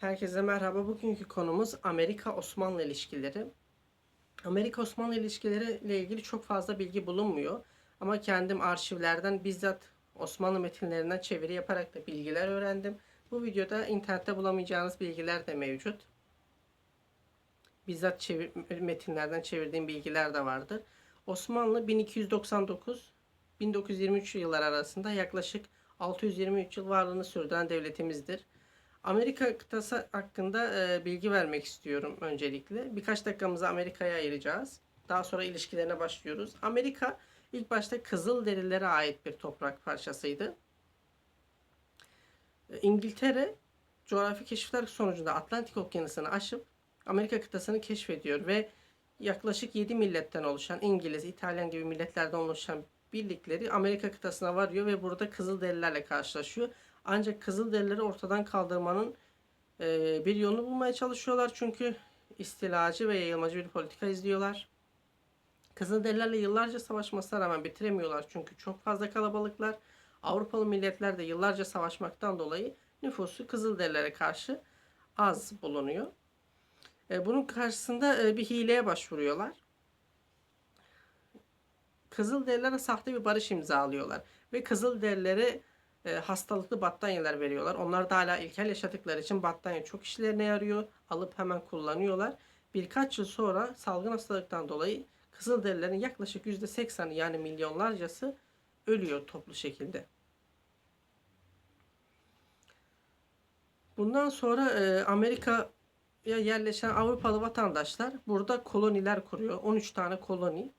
Herkese merhaba. Bugünkü konumuz Amerika-Osmanlı ilişkileri. Amerika-Osmanlı ilişkileri ile ilgili çok fazla bilgi bulunmuyor. Ama kendim arşivlerden bizzat Osmanlı metinlerinden çeviri yaparak da bilgiler öğrendim. Bu videoda internette bulamayacağınız bilgiler de mevcut. Bizzat çevir, metinlerden çevirdiğim bilgiler de vardır. Osmanlı 1299-1923 yıllar arasında yaklaşık 623 yıl varlığını sürdüren devletimizdir. Amerika kıtası hakkında e, bilgi vermek istiyorum öncelikle. Birkaç dakikamızı Amerika'ya ayıracağız. Daha sonra ilişkilerine başlıyoruz. Amerika ilk başta Kızılderililere ait bir toprak parçasıydı. E, İngiltere coğrafi keşifler sonucunda Atlantik Okyanusu'nu aşıp Amerika kıtasını keşfediyor ve yaklaşık 7 milletten oluşan İngiliz, İtalyan gibi milletlerden oluşan birlikleri Amerika kıtasına varıyor ve burada Kızılderililerle karşılaşıyor. Ancak Kızılderilileri ortadan kaldırmanın e, bir yolunu bulmaya çalışıyorlar. Çünkü istilacı ve yayılmacı bir politika izliyorlar. Kızılderililerle yıllarca savaşmasına rağmen bitiremiyorlar. Çünkü çok fazla kalabalıklar. Avrupalı milletler de yıllarca savaşmaktan dolayı nüfusu Kızılderililere karşı az bulunuyor. E, bunun karşısında e, bir hileye başvuruyorlar. Kızılderililere sahte bir barış imzalıyorlar. Ve Kızılderililere e, hastalıklı battaniyeler veriyorlar. Onlar da hala ilkel yaşadıkları için battaniye çok işlerine yarıyor. Alıp hemen kullanıyorlar. Birkaç yıl sonra salgın hastalıktan dolayı Kızılderililerin yaklaşık %80'i yani milyonlarcası ölüyor toplu şekilde. Bundan sonra e, Amerika'ya yerleşen Avrupalı vatandaşlar burada koloniler kuruyor. 13 tane koloni.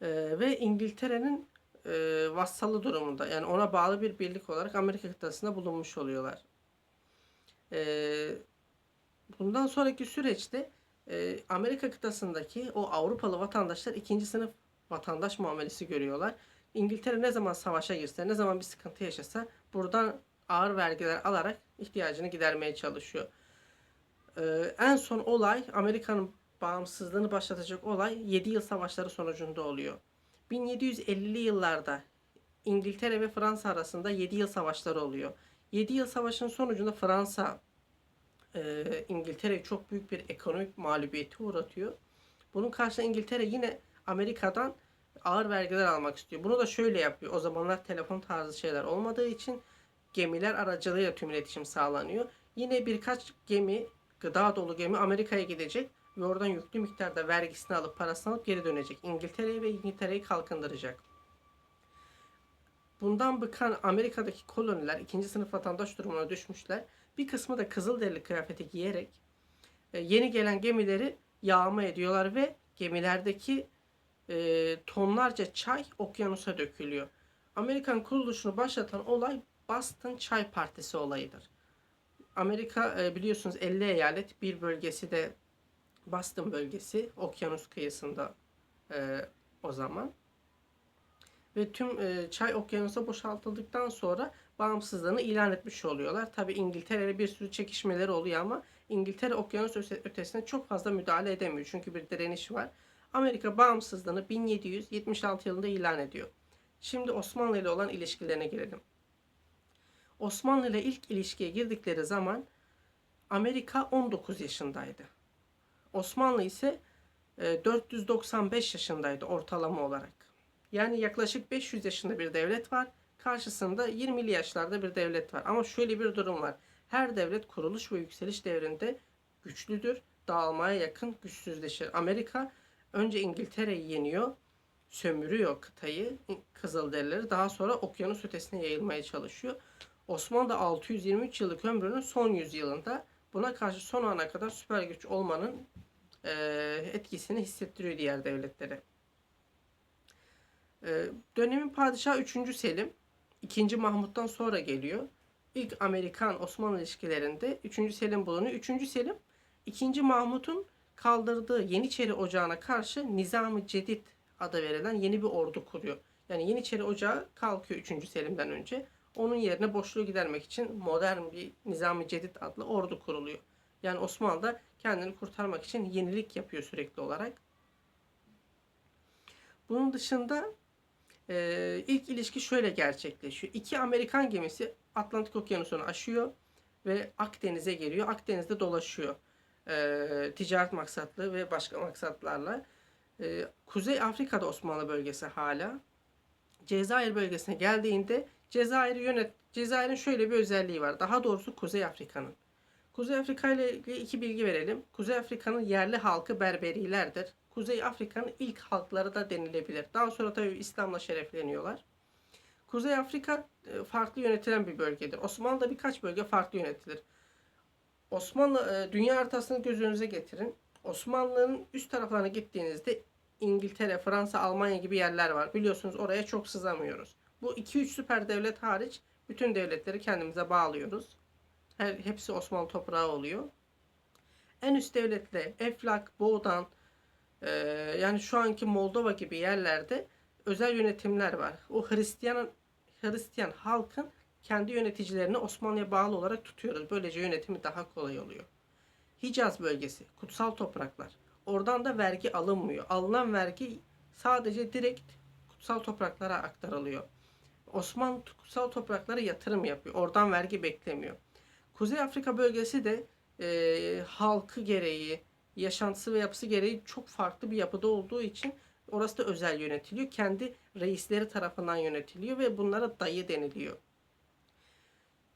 E, ve İngiltere'nin e, vassalı durumunda yani ona bağlı bir birlik olarak Amerika kıtasında bulunmuş oluyorlar. E, bundan sonraki süreçte e, Amerika kıtasındaki o Avrupalı vatandaşlar ikinci sınıf vatandaş muamelesi görüyorlar. İngiltere ne zaman savaşa girse, ne zaman bir sıkıntı yaşasa buradan ağır vergiler alarak ihtiyacını gidermeye çalışıyor. E, en son olay Amerika'nın bağımsızlığını başlatacak olay 7 yıl savaşları sonucunda oluyor. 1750'li yıllarda İngiltere ve Fransa arasında 7 yıl savaşları oluyor. 7 yıl savaşın sonucunda Fransa e, İngiltere'yi çok büyük bir ekonomik mağlubiyeti uğratıyor. Bunun karşısında İngiltere yine Amerika'dan ağır vergiler almak istiyor. Bunu da şöyle yapıyor. O zamanlar telefon tarzı şeyler olmadığı için gemiler aracılığıyla tüm iletişim sağlanıyor. Yine birkaç gemi, gıda dolu gemi Amerika'ya gidecek ve oradan yüklü miktarda vergisini alıp parasını alıp geri dönecek. İngiltere'ye ve İngiltere'yi kalkındıracak. Bundan bıkan Amerika'daki koloniler ikinci sınıf vatandaş durumuna düşmüşler. Bir kısmı da kızılderili kıyafeti giyerek e, yeni gelen gemileri yağma ediyorlar ve gemilerdeki e, tonlarca çay okyanusa dökülüyor. Amerikan kuruluşunu başlatan olay Boston Çay Partisi olayıdır. Amerika e, biliyorsunuz 50 eyalet bir bölgesi de Boston bölgesi okyanus kıyısında e, o zaman. Ve tüm e, çay okyanusa boşaltıldıktan sonra bağımsızlığını ilan etmiş oluyorlar. Tabi İngiltere'yle bir sürü çekişmeleri oluyor ama İngiltere okyanus ötesine çok fazla müdahale edemiyor. Çünkü bir direniş var. Amerika bağımsızlığını 1776 yılında ilan ediyor. Şimdi Osmanlı ile olan ilişkilerine gelelim. Osmanlı ile ilk ilişkiye girdikleri zaman Amerika 19 yaşındaydı. Osmanlı ise 495 yaşındaydı ortalama olarak. Yani yaklaşık 500 yaşında bir devlet var. Karşısında 20'li yaşlarda bir devlet var. Ama şöyle bir durum var. Her devlet kuruluş ve yükseliş devrinde güçlüdür. Dağılmaya yakın güçsüzleşir. Amerika önce İngiltere'yi yeniyor. Sömürüyor kıtayı, Kızılderilileri. Daha sonra okyanus ötesine yayılmaya çalışıyor. Osmanlı da 623 yıllık ömrünün son yüzyılında buna karşı son ana kadar süper güç olmanın e, etkisini hissettiriyor diğer devletlere. E, dönemin padişahı 3. Selim 2. Mahmut'tan sonra geliyor. İlk Amerikan-Osmanlı ilişkilerinde 3. Selim bulunuyor. 3. Selim 2. Mahmut'un kaldırdığı Yeniçeri Ocağı'na karşı Nizam-ı Cedid adı verilen yeni bir ordu kuruyor. Yani Yeniçeri Ocağı kalkıyor 3. Selim'den önce. Onun yerine boşluğu gidermek için modern bir Nizam-ı Cedid adlı ordu kuruluyor. Yani Osmanlı da kendini kurtarmak için yenilik yapıyor sürekli olarak. Bunun dışında e, ilk ilişki şöyle gerçekleşiyor. İki Amerikan gemisi Atlantik Okyanusu'nu aşıyor ve Akdeniz'e geliyor. Akdeniz'de dolaşıyor. Ee, ticaret maksatlı ve başka maksatlarla. Ee, Kuzey Afrika'da Osmanlı bölgesi hala. Cezayir bölgesine geldiğinde Cezayir'i yönet Cezayir'in şöyle bir özelliği var. Daha doğrusu Kuzey Afrika'nın. Kuzey Afrika ile ilgili iki bilgi verelim. Kuzey Afrika'nın yerli halkı Berberilerdir. Kuzey Afrika'nın ilk halkları da denilebilir. Daha sonra tabii İslam'la şerefleniyorlar. Kuzey Afrika e, farklı yönetilen bir bölgedir. Osmanlı'da birkaç bölge farklı yönetilir. Osmanlı e, dünya haritasını göz getirin. Osmanlı'nın üst taraflarına gittiğinizde İngiltere, Fransa, Almanya gibi yerler var. Biliyorsunuz oraya çok sızamıyoruz. Bu 2-3 süper devlet hariç bütün devletleri kendimize bağlıyoruz. Her, hepsi Osmanlı toprağı oluyor. En üst devletle Eflak, Boğdan, e, yani şu anki Moldova gibi yerlerde özel yönetimler var. O Hristiyan Hristiyan halkın kendi yöneticilerini Osmanlı'ya bağlı olarak tutuyoruz. Böylece yönetimi daha kolay oluyor. Hicaz bölgesi, kutsal topraklar. Oradan da vergi alınmıyor. Alınan vergi sadece direkt kutsal topraklara aktarılıyor. Osmanlı kutsal topraklara yatırım yapıyor. Oradan vergi beklemiyor. Kuzey Afrika bölgesi de e, halkı gereği, yaşantısı ve yapısı gereği çok farklı bir yapıda olduğu için orası da özel yönetiliyor. Kendi reisleri tarafından yönetiliyor ve bunlara dayı deniliyor.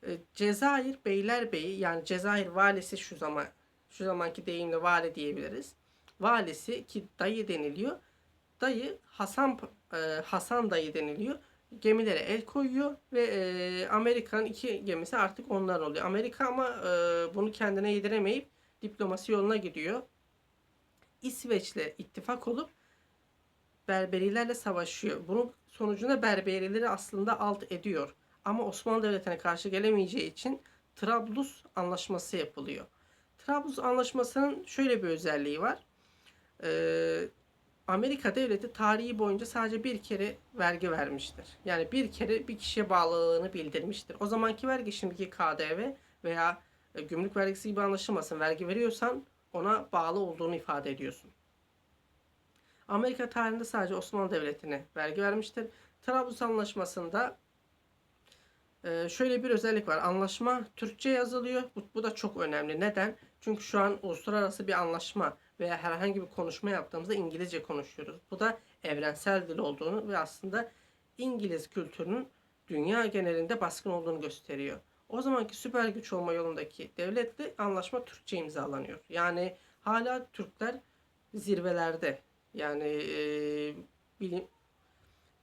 E, Cezayir Beylerbeyi yani Cezayir valisi şu zaman şu zamanki deyimle vali diyebiliriz. Valisi ki dayı deniliyor. Dayı Hasan e, Hasan dayı deniliyor. Gemilere el koyuyor ve e, Amerika'nın iki gemisi artık onlar oluyor. Amerika ama e, bunu kendine yediremeyip diplomasi yoluna gidiyor. İsveç'le ittifak olup Berberilerle savaşıyor. Bunun sonucunda Berberileri aslında alt ediyor. Ama Osmanlı Devleti'ne karşı gelemeyeceği için Trablus Anlaşması yapılıyor. Trablus Anlaşması'nın şöyle bir özelliği var. Ee, Amerika devleti tarihi boyunca sadece bir kere vergi vermiştir. Yani bir kere bir kişiye bağlılığını bildirmiştir. O zamanki vergi şimdiki KDV veya e, gümrük vergisi gibi anlaşılmasın. Vergi veriyorsan ona bağlı olduğunu ifade ediyorsun. Amerika tarihinde sadece Osmanlı Devleti'ne vergi vermiştir. Trablus Anlaşması'nda e, şöyle bir özellik var. Anlaşma Türkçe yazılıyor. Bu, bu da çok önemli. Neden? Çünkü şu an uluslararası bir anlaşma veya herhangi bir konuşma yaptığımızda İngilizce konuşuyoruz. Bu da evrensel dil olduğunu ve aslında İngiliz kültürünün dünya genelinde baskın olduğunu gösteriyor. O zamanki süper güç olma yolundaki devletle anlaşma Türkçe imzalanıyor. Yani hala Türkler zirvelerde. Yani e, bilim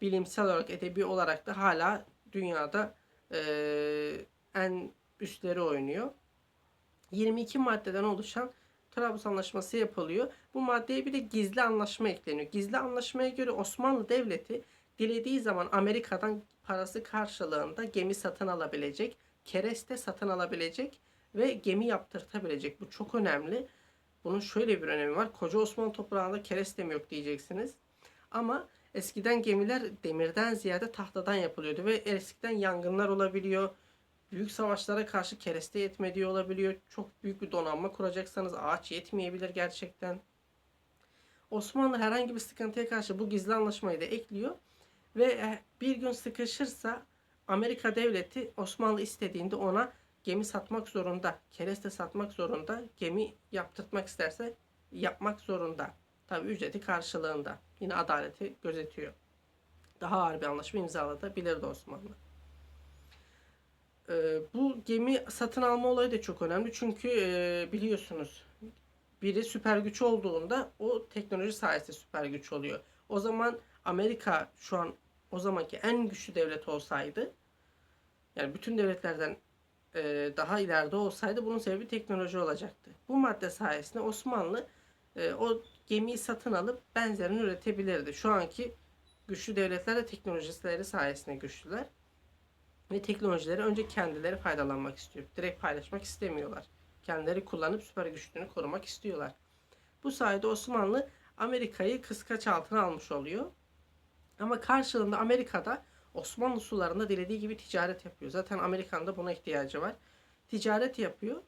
bilimsel olarak, edebi olarak da hala dünyada e, en üstleri oynuyor. 22 maddeden oluşan Trablus Anlaşması yapılıyor. Bu maddeye bir de gizli anlaşma ekleniyor. Gizli anlaşmaya göre Osmanlı Devleti dilediği zaman Amerika'dan parası karşılığında gemi satın alabilecek, kereste satın alabilecek ve gemi yaptırtabilecek. Bu çok önemli. Bunun şöyle bir önemi var. Koca Osmanlı toprağında kereste mi yok diyeceksiniz. Ama eskiden gemiler demirden ziyade tahtadan yapılıyordu ve eskiden yangınlar olabiliyor. Büyük savaşlara karşı kereste yetmediği olabiliyor. Çok büyük bir donanma kuracaksanız ağaç yetmeyebilir gerçekten. Osmanlı herhangi bir sıkıntıya karşı bu gizli anlaşmayı da ekliyor. Ve e, bir gün sıkışırsa Amerika devleti Osmanlı istediğinde ona gemi satmak zorunda, kereste satmak zorunda, gemi yaptırtmak isterse yapmak zorunda. Tabi ücreti karşılığında. Yine adaleti gözetiyor. Daha ağır bir anlaşma imzalatabilirdi Osmanlı. Ee, bu gemi satın alma olayı da çok önemli. Çünkü e, biliyorsunuz biri süper güç olduğunda o teknoloji sayesinde süper güç oluyor. O zaman Amerika şu an o zamanki en güçlü devlet olsaydı yani bütün devletlerden e, daha ileride olsaydı bunun sebebi teknoloji olacaktı. Bu madde sayesinde Osmanlı e, o gemiyi satın alıp benzerini üretebilirdi. Şu anki güçlü devletler de teknolojileri sayesinde güçlüler. Ve teknolojileri önce kendileri faydalanmak istiyor. Direkt paylaşmak istemiyorlar. Kendileri kullanıp süper güçlüğünü korumak istiyorlar. Bu sayede Osmanlı Amerika'yı kıskaç altına almış oluyor. Ama karşılığında Amerika'da Osmanlı sularında dilediği gibi ticaret yapıyor. Zaten Amerika'nın da buna ihtiyacı var. Ticaret yapıyor.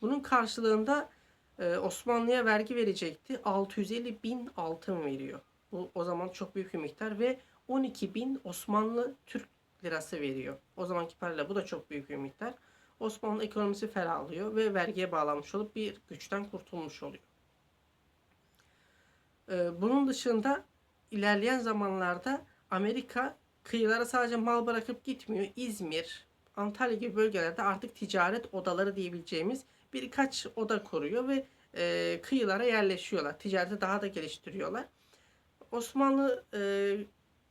Bunun karşılığında e, Osmanlı'ya vergi verecekti. 650 bin altın veriyor. Bu o zaman çok büyük bir miktar ve 12 bin Osmanlı Türk lirası veriyor. O zamanki parayla bu da çok büyük bir miktar. Osmanlı ekonomisi ferahlıyor ve vergiye bağlanmış olup bir güçten kurtulmuş oluyor. Ee, Bunun dışında ilerleyen zamanlarda Amerika kıyılara sadece mal bırakıp gitmiyor. İzmir, Antalya gibi bölgelerde artık ticaret odaları diyebileceğimiz birkaç oda kuruyor ve e, kıyılara yerleşiyorlar. Ticareti daha da geliştiriyorlar. Osmanlı e,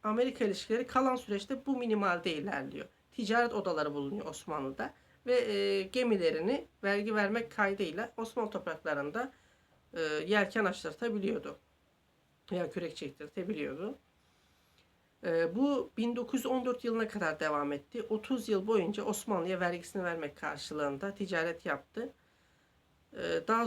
Amerika ilişkileri kalan süreçte bu minimalde ilerliyor. Ticaret odaları bulunuyor Osmanlı'da ve e, gemilerini vergi vermek kaydıyla Osmanlı topraklarında e, yelken açtırtabiliyordu. Veya kürek çektirtebiliyordu. E, bu 1914 yılına kadar devam etti. 30 yıl boyunca Osmanlı'ya vergisini vermek karşılığında ticaret yaptı. E, daha